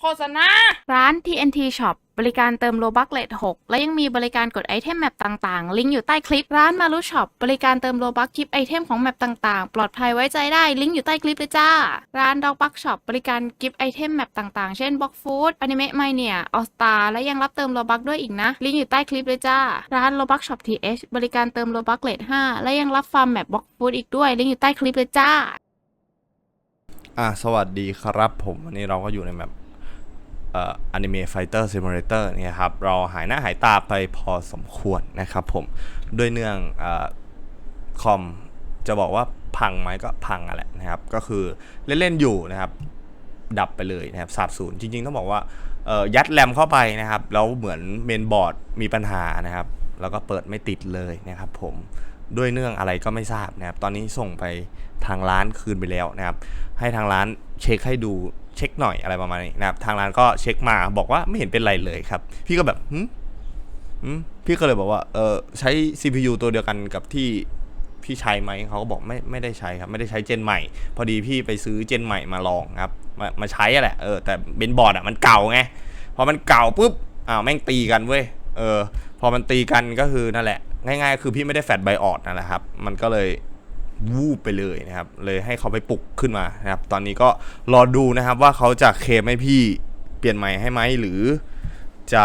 โฆษณา ร้าน TNT Shop บริการเติมโลบักเลท6และยังมีบริการกดไอเทมแมปต่างๆ ลิงก์อยู่ใต้คลิป ร้านมารุช็อปบริการเติมโลบักคลิปไอเทมของแมปต่างๆ ปลอดภัยไว้ใจได้ ลิงก์อยู่ใต้คลิปเลยจ้า ร้านดอกบักช็อปบริการกิฟต์ไอเทมแมปต่างๆ เช่นบ็อกฟูดอนิเมะไมเนียออสตาและยังรับเติมโลบักด้วยอีกนะ ลิงก์อยู่ใต้คลิปเลยจ้า ร้านโลบักช็อป TH บริการเติมโลบักเลท5และยังรับฟาร์มแมปบ็อกฟูดอีกด้วย ลิงก์อยู่ใต้คลิปเลยจ้า อะสวัสดีครับผมวันนี้เราก็อยู่ในแบบเออนิเมะไฟเตอร์ซิมูเลเตอร์เนี่ยครับเราหายหน้าหายตาไปพอสมควรนะครับผมด้วยเนื่องอคอมจะบอกว่าพังไหมก็พังอะแหละนะครับ ก็คือเล่น ๆ อยู่นะครับ ดับไปเลยนะครับสาบสูญจริง ๆ ต้องบอกว่ายัดแรมเข้าไปนะครับ แล้วเหมือนเมนบอร์ดมีปัญหานะครับ แล้วก็เปิดไม่ติดเลยนะครับผมด้วยเนื่องอะไรก็ไม่ทราบนะครับ ตอนนี้ส่งไปทางร้านคืนไปแล้วนะครับ ให้ทางร้านเช็คให้ดู เช็คหน่อยอะไรประมาณนี้นะครับทางร้านก็เช็คมาบอกว่าไม่เห็นเป็นไรเลยครับ พี่ก็แบบหึหึพี่ก็เลยบอกว่าเออใช้ CPU ตัวเดียวกันกับที่พี่ใช้ไหมเขาก็บอกไม่ไม่ได้ใช้ครับ ไม่ได้ใช้เจนใหม่ พอดีพี่ไปซื้อเจนใหม่มาลองครับ มามาใช้อะแหละเออแต่เบนบอร์ดอะมันเก่าไงพอมันเก่าปุ๊บอ้าวแม่งตีกันเว้ยเออพอมันตีกันก็คือนั่นแหละ ง่ายๆ คือพี่ไม่ได้แฟดไบออดนั่นแหละครับ มันก็เลย วูบไปเลยนะครับ เลยให้เขาไปปลุกขึ้นมานะครับ ตอนนี้ก็รอดูนะครับว่าเขาจะเคมให้พี่เปลี่ยนใหม่ให้ไหมหรือจะ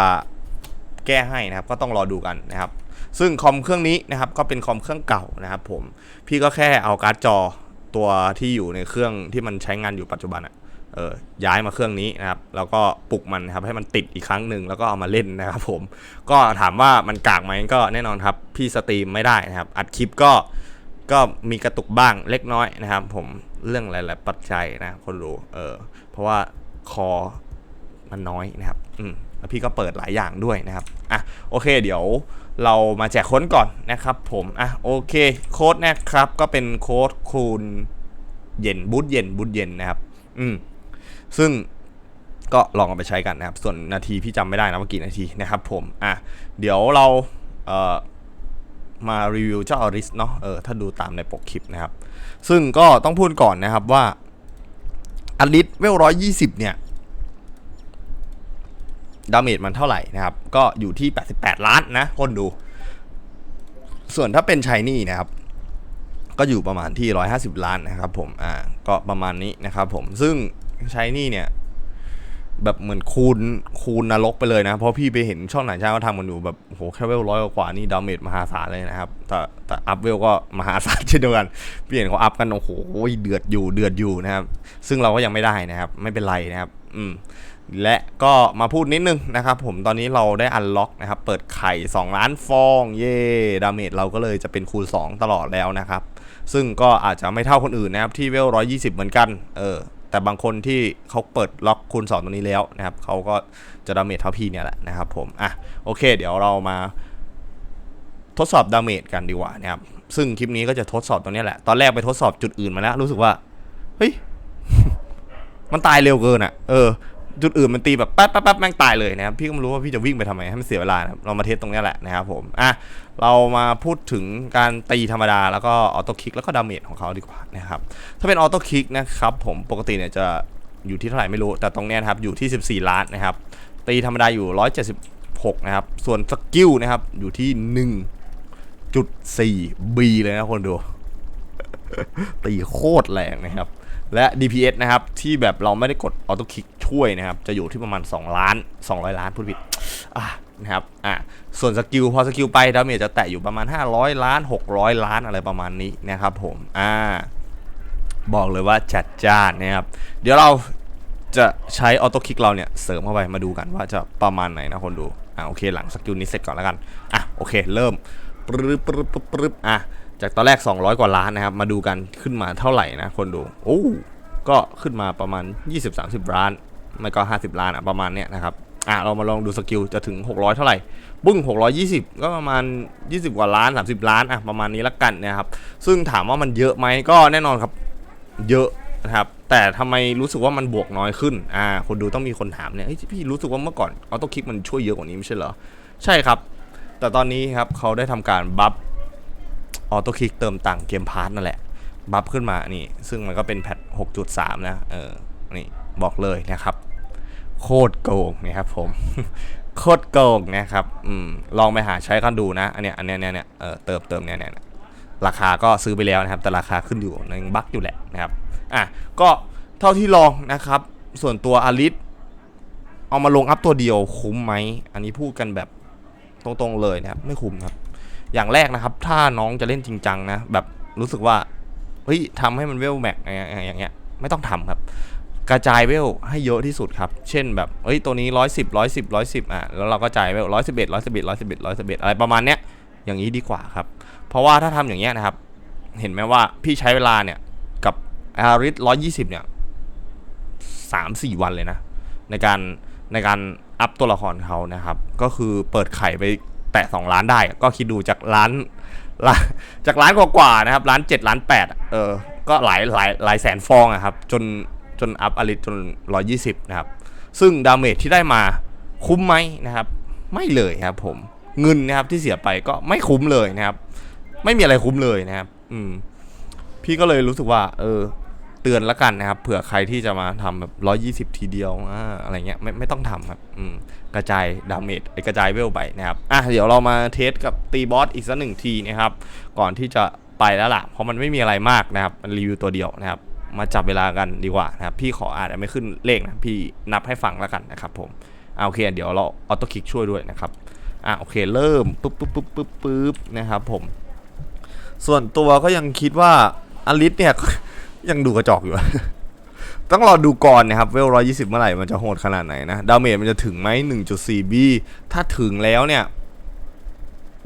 แก้ให้นะครับ ก็ต้องรอดูกันนะครับ ซึ่งคอมเครื่องนี้นะครับก็เป็นคอมเครื่องเก่านะครับผม พี่ก็แค่เอาการ์ดจอตัวที่อยู่ในเครื่องที่มันใช้งานอยู่ปัจจุบันอะเออย้ายมาเครื่องนี้นะครับ แล้วก็ปลุกมันนะครับให้มันติดอีกครั้งหนึ่งแล้วก็เอามาเล่นนะครับ ผม ก็ถามว่ามันกากไหมก็แน่นอนครับ พี่สตรีมไม่ได้นะครับ อัดคลิปก็ ก็มีกระตุกบ้างเล็กน้อยนะครับ ผมเรื่องหลาย ๆ ปัจจัยนะคนรู้เออเพราะว่าคอมันน้อยนะครับ อืมแล้วพี่ก็เปิดหลายอย่างด้วยนะครับ อะ โอเค เดี๋ยวเรามาแจกค้ดก่อนนะครับผม อะ โอเค โค้ดนะครับ ก็เป็นโค้ดคูณเย็นบูทเย็นบูทเย็นนะครับ อืม ซึ่งก็ลองเอาไปใช้กันนะครับ ส่วนนาทีพี่จำไม่ได้นะว่ากี่นาทีนะครับผม อะ เดี๋ยวเรา เอ่อ มารีวิวเจ้าอริสเนาะเออถ้าดูตามในปกคลิปนะครับ ซึ่งก็ต้องพูดก่อนนะครับว่าอริสเวลร้อยยี่สิบเนี่ยดาเมจมันเท่าไหร่นะครับ ก็อยู่ที่ 88 ล้านนะคนดู ส่วนถ้าเป็นชายนี่นะครับ ก็อยู่ประมาณที่ 150 ล้านนะครับผมอ่าก็ประมาณนี้นะครับผมซึ่งชายนี่เนี่ย แบบเหมือนคูณคูณนรกไปเลยนะ เพราะพี่ไปเห็นช่องหนช่างเขาทำกันอยู่แบบโอ้โหแค่เวลร้อยกว่านี่ดาเมจมหาศาลเลยนะครับ แต่แต่อัพเวลก็มหาศาลเช่นเดียวกัน พี่เห็นเขาอัพกันโอ้โหเดือดอยู่เดือดอยู่นะครับ ซึ่งเราก็ยังไม่ได้นะครับ ไม่เป็นไรนะครับ อืมและก็มาพูดนิดนึงนะครับ ผมตอนนี้เราได้อันล็อกนะครับ เปิดไข่ 2 ล้านฟอง เย่ดาเมจเราก็เลยจะเป็นคูณ 2 ตลอดแล้วนะครับ ซึ่งก็อาจจะไม่เท่าคนอื่นนะครับ ที่เวล120 เหมือนกัน เออ แต่บางคนที่เขาเปิดล็อกคูณ 2 ตรงนี้แล้วนะครับเขาก็จะดาเมจเท่าพี่เนี่ยแหละนะครับผมอะโอเค เดี๋ยวเรามาทดสอบดาเมจกันดีกว่านะครับซึ่งคลิปนี้ก็จะทดสอบตรงนี้แหละ ตอนแรกไปทดสอบจุดอื่นมาแล้ว รู้สึกว่า เฮ้ย มันตายเร็วเกินอะ เออ จุดอื่นมันตีแบบแป๊บแป๊บแป๊บแม่งตายเลยนะครับพี่ก็ไม่รู้ว่าพี่จะวิ่งไปทำไมให้มันเสียเวลานะครับเรามาเทสตรงนี้แหละนะครับผมอะเรามาพูดถึงการตีธรรมดาแล้วก็ออโต้คิกแล้วก็ดาเมจของเขาดีกว่านะครับถ้าเป็นออโต้คิกนะครับผมปกติเนี่ยจะอยู่ที่เท่าไหร่ไม่รู้แต่ตรงนี้นะครับอยู่ที่ 14 ล้านนะครับตีธรรมดาอยู่ 176 นะครับ ส่วนสกิลนะครับอยู่ที่ 1.4 B เลยนะคนดู ตีโคตรแรงนะครับ และ DPS นะครับที่แบบเราไม่ได้กดออโต้คลิกช่วยนะครับ จะอยู่ที่ประมาณ 2 ล้าน 200 ล้านพูดผิดอะนะครับอะส่วนสกิลพอสกิลไปดาเมจจะแตะอยู่ประมาณ 500 ล้าน 600 ล้านอะไรประมาณนี้นะครับผมอ่าบอกเลยว่าจัดจ้านนะครับ เดี๋ยวเราจะใช้ออโต้คลิกเราเนี่ย เสริมเข้าไปมาดูกันว่าจะประมาณไหนนะคนดู อะโอเคหลังสกิลนี้เสร็จก่อนแล้วกัน อะโอเคเริ่มปรึบปรึบปรึบปรึบอะ จากตอนแรก 200 กว่าล้านนะครับ มาดูกันขึ้นมาเท่าไหร่นะคนดูโอ้ก็ขึ้นมาประมาณ 20-30 ล้าน ไม่ก็ 50 ล้านอะประมาณเนี้ยนะครับอะเรามาลองดูสกิลจะถึง 600 เท่าไหร่บุ้ง 620 ก็ประมาณ 20 กว่าล้าน 30 ล้านอะประมาณนี้ละกันนะครับ ซึ่งถามว่ามันเยอะไหมก็แน่นอนครับ เยอะนะครับ แต่ทำไมรู้สึกว่ามันบวกน้อยขึ้น อ่า คนดูต้องมีคนถามเนี่ยพี่รู้สึกว่าเมื่อก่อนออโต้คลิกมันช่วยเยอะกว่านี้ไม่ใช่เหรอ ใช่ครับ แต่ตอนนี้ครับเขาได้ทำการบัฟ ออโต้คลิกเติมตังเกมพาร์ทนั่นแหละ บัฟขึ้นมานี่ ซึ่งมันก็เป็นแพท 6.3 นะ เออ นี่ บอกเลยนะครับ โคตรโกงนะครับผม โคตรโกงนะครับ อืม ลองไปหาใช้กันดูนะ อันเนี้ย อันเนี้ยเนี่ยเนี่ยเออ เติมเติมเนี่ยเนี่ยราคาก็ซื้อไปแล้วนะครับ แต่ราคาขึ้นอยู่ในงบั๊กอยู่แหละนะครับ อะ ก็เท่าที่ลองนะครับ ส่วนตัวอลิสเอามาลงอัพตัวเดียวคุ้มไหม อันนี้พูดกันแบบตรงๆเลยนะครับ ไม่คุ้มครับ อย่างแรกนะครับ ถ้าน้องจะเล่นจริงจังนะ แบบรู้สึกว่า เฮ้ยทำให้มันเวลแม็กอย่างเงี้ย ไม่ต้องทำครับ กระจายเวลให้เยอะที่สุดครับ เช่นแบบเอ้ย ตัวนี้ร้อยสิบร้อยสิบร้อยสิบอะ แล้วเราก็จ่ายเวลร้อยสิบเอ็ดร้อยสิบเอ็ดร้อยสิบเอ็ดร้อยสิบเอ็ดอะไรประมาณเนี้ย อย่างนี้ดีกว่าครับ เพราะว่าถ้าทำอย่างเงี้ยนะครับ เห็นไหมว่าพี่ใช้เวลาเนี่ย กับอาริสร้อยยี่สิบเนี่ยสามสี่วันเลยนะ ในการในการอัพตัวละครเขานะครับ ก็คือเปิดไข่ไป แตะสองล้านได้ ก็คิดดูจากล้านจากล้านกว่าๆนะครับล้านเจ็ดล้านแปดเออก็หลายหลายหลายแสนฟองอะครับจนจนอัพอลิสจนร้อยี่สิบนะครับ ซึ่งดาเมจที่ได้มาคุ้มไหมนะครับ ไม่เลยครับผมเงินนะครับที่เสียไปก็ไม่คุ้มเลยนะครับ ไม่มีอะไรคุ้มเลยนะครับ อืม พี่ก็เลยรู้สึกว่า เออ เตือนละกันนะครับ เผื่อใครที่จะมาทำแบบร้อยี่สิบทีเดียวอ่าอะไรเงี้ยไม่ไม่ต้องทำครับกระจายดาเมจไอกระจายเวลไปนะครับอะเดี๋ยวเรามาเทสกับตีบอสอีกสักหนึ่งทีนะครับ ก่อนที่จะไปแล้วล่ะ เพราะมันไม่มีอะไรมากนะครับมันรีวิวตัวเดียวนะครับ มาจับเวลากันดีกว่านะครับ พี่ขออาจจะไม่ขึ้นเลขนะพี่นับให้ฟังแล้วกันนะครับผมอ่าโอเค เดี๋ยวเราออโต้คลิกช่วยด้วยนะครับอะโอเคเริ่มปุ๊บปุ๊บปุ๊บปุ๊บปุ๊บนะครับผม ส่วนตัวก็ยังคิดว่าอลิสเนี่ย ยังดูกระจอกอยู่ ต้องรอดูก่อนนะครับ เวลร้อยี่สิบเมื่อไหร่มันจะโหดขนาดไหนนะ ดาเมจมันจะถึงไหมหนึ่งจุดสี่บีถ้าถึงแล้วเนี่ย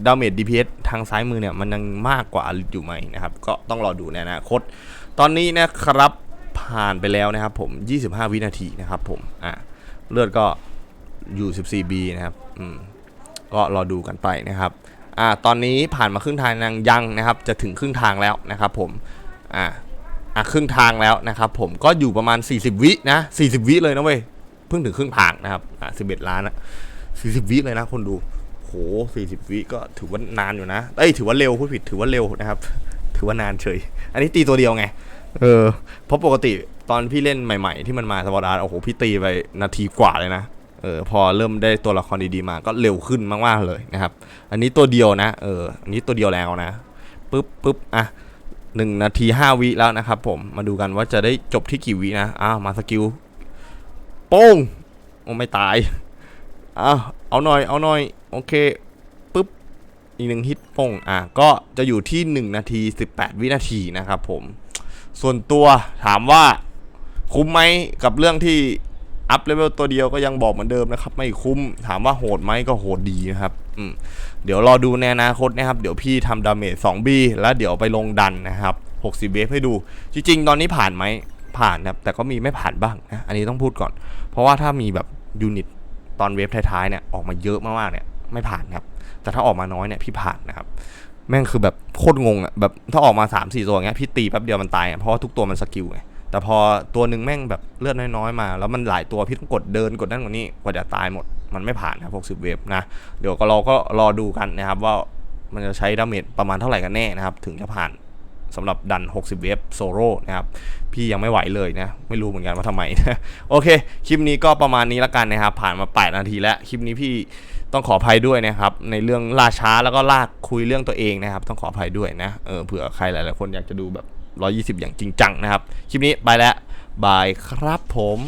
ดาเมจ DPS ทางซ้ายมือเนี่ย มันยังมากกว่าอลิสอยู่ไหมนะครับ ก็ต้องรอดูในอนาคต ตอนนี้นะครับผ่านไปแล้วนะครับ ผม 25 วินาทีนะครับ ผม อะ เลือดก็อยู่ 14B นะครับ อืม ก็รอดูกันไปนะครับ อ่า ตอนนี้ผ่านมาครึ่งทางยังยังนะครับ จะถึงครึ่งทางแล้วนะครับ ผม อ่า อะครึ่งทางแล้วนะครับผมก็อยู่ประมาณ 40 วินะ 40 วิเลยนะเว้ยเพิ่งถึงครึ่งทางนะครับอ่า11 ล้านอะ40 วิเลยนะคนดูโห40 วิก็ถือว่านานอยู่นะเอ้ยถือว่าเร็วพูดผิดถือว่าเร็วนะครับ ถือว่านานเฉย อันนี้ตีตัวเดียวไงเออเพราะปกติตอนพี่เล่นใหม่ ๆ ที่มันมาสวอร์ดาร์โอ้โหพี่ตีไปนาทีกว่าเลยนะเออพอเริ่มได้ตัวละครดีๆมาก็เร็วขึ้นมากๆเลยนะครับ อันนี้ตัวเดียวนะเอออันนี้ตัวเดียวแล้วนะปึ๊บปึ๊บอะ หนึ่งนาทีห้าวิแล้วนะครับผมมาดูกันว่าจะได้จบที่กี่วินะอ้าวมาสกิลโป้งโอ้ไม่ตายอ้าวเอาหน่อยเอาหน่อยโอเคปึ๊บอีกหนึ่งฮิตโป้งอะก็จะอยู่ที่ 1 นาที 18 วินาทีนะครับผมส่วนตัวถามว่าคุ้มไหมกับเรื่องที่อัพเลเวลตัวเดียวก็ยังบอกเหมือนเดิมนะครับ ไม่คุ้มถามว่าโหดไหมก็โหดดีนะครับ เดี๋ยวรอดูในอนาคตนะครับ เดี๋ยวพี่ทำดาเมจ 2B แล้วเดี๋ยวไปลงดันนะครับ 60เวฟให้ดู จริง ๆ ตอนนี้ผ่านไหมผ่านนะครับแต่ก็มีไม่ผ่านบ้างนะอันนี้ต้องพูดก่อน เพราะว่าถ้ามีแบบยูนิตตอนเวฟท้ายๆเนี่ยออกมาเยอะมากๆเนี่ยไม่ผ่านครับ แต่ถ้าออกมาน้อยเนี่ยพี่ผ่านนะครับแม่งคือแบบโคตรงงอะแบบถ้าออกมา3ามสี่ตัวเงี้ยพี่ตีแป๊บเดียวมันตายอะเพราะว่าทุกตัวมันสกิลไงแต่พอตัวหนึ่งแม่งแบบเลือดน้อยๆมา แล้วมันหลายตัวพี่ต้องกดเดินกดนั่นกดนี่กว่าจะตายหมด มันไม่ผ่านนะครับ60 เวฟนะ เดี๋ยวก็เราก็รอดูกันนะครับว่ามันจะใช้ดาเมจประมาณเท่าไหร่กันแน่นะครับ ถึงจะผ่านสำหรับดัน 60 เวฟโซโล่นะครับ พี่ยังไม่ไหวเลยนะ ไม่รู้เหมือนกันว่าทำไมนะโอเค คลิปนี้ก็ประมาณนี้ละกันนะครับ ผ่านมา 8 นาทีแล้ว คลิปนี้พี่ต้องขออภัยด้วยนะครับ ในเรื่องล่าช้าแล้วก็ลากคุยเรื่องตัวเองนะครับ ต้องขออภัยด้วยนะ เออ เผื่อใครหลายๆคนอยากจะดูแบบ 120 อย่างจริงจังนะครับ คลิปนี้ไปแล้ว บายครับผม